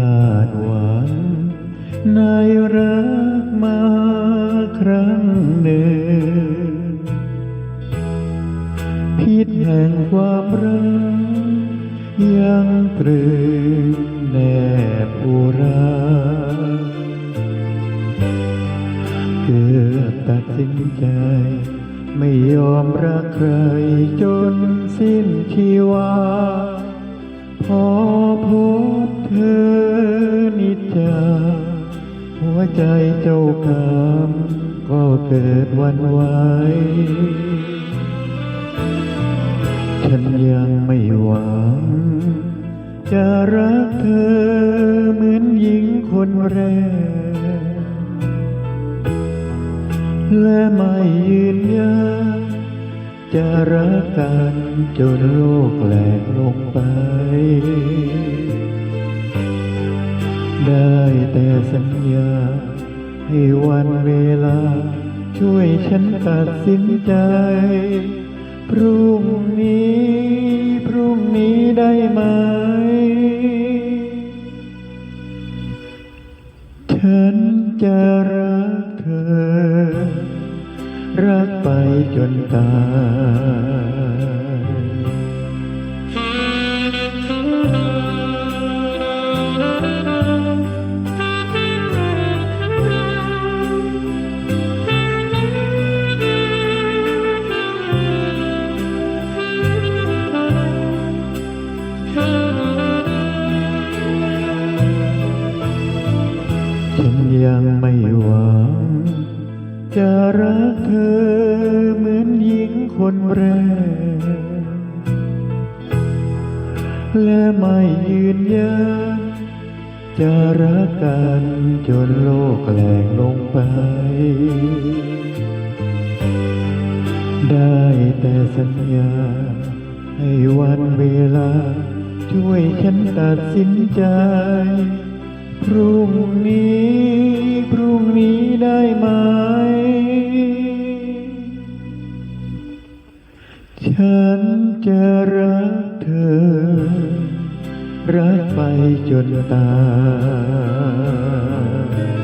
ลาดหวังนายรักมาครั้งหนึ่ง พิษแห่งความรัก ยังตรึงแนบอุราเกือบตัดสินใจ ไม่ยอมรักใครจนสิ้นชีวา พอพบเธอ ใจเจ้ากรรมก็เกิดวันไหวฉันยังไม่หวัง จะรักเธอเหมือนหญิงคนแรก และไม่ยืนยันจะรักกันจนโลกแหลกลงไป ได้แต่สัญญา ให้วันเวลา ช่วยฉันตัดสินใจ พรุ่งนี้ พรุ่งนี้ได้ไหม ฉันจะรักเธอ รักไปจนตาย ไม่หวังจะรักเธอเหมือนหญิงคนแรก และไม่ยืนยันจะรักกันจนโลกแหลกลงไป ได้แต่สัญญา ให้วันเวลา ช่วยฉันตัดสินใจ พรุ่งนี้ ไหม ฉันจะรักเธอ รักไปจนตาย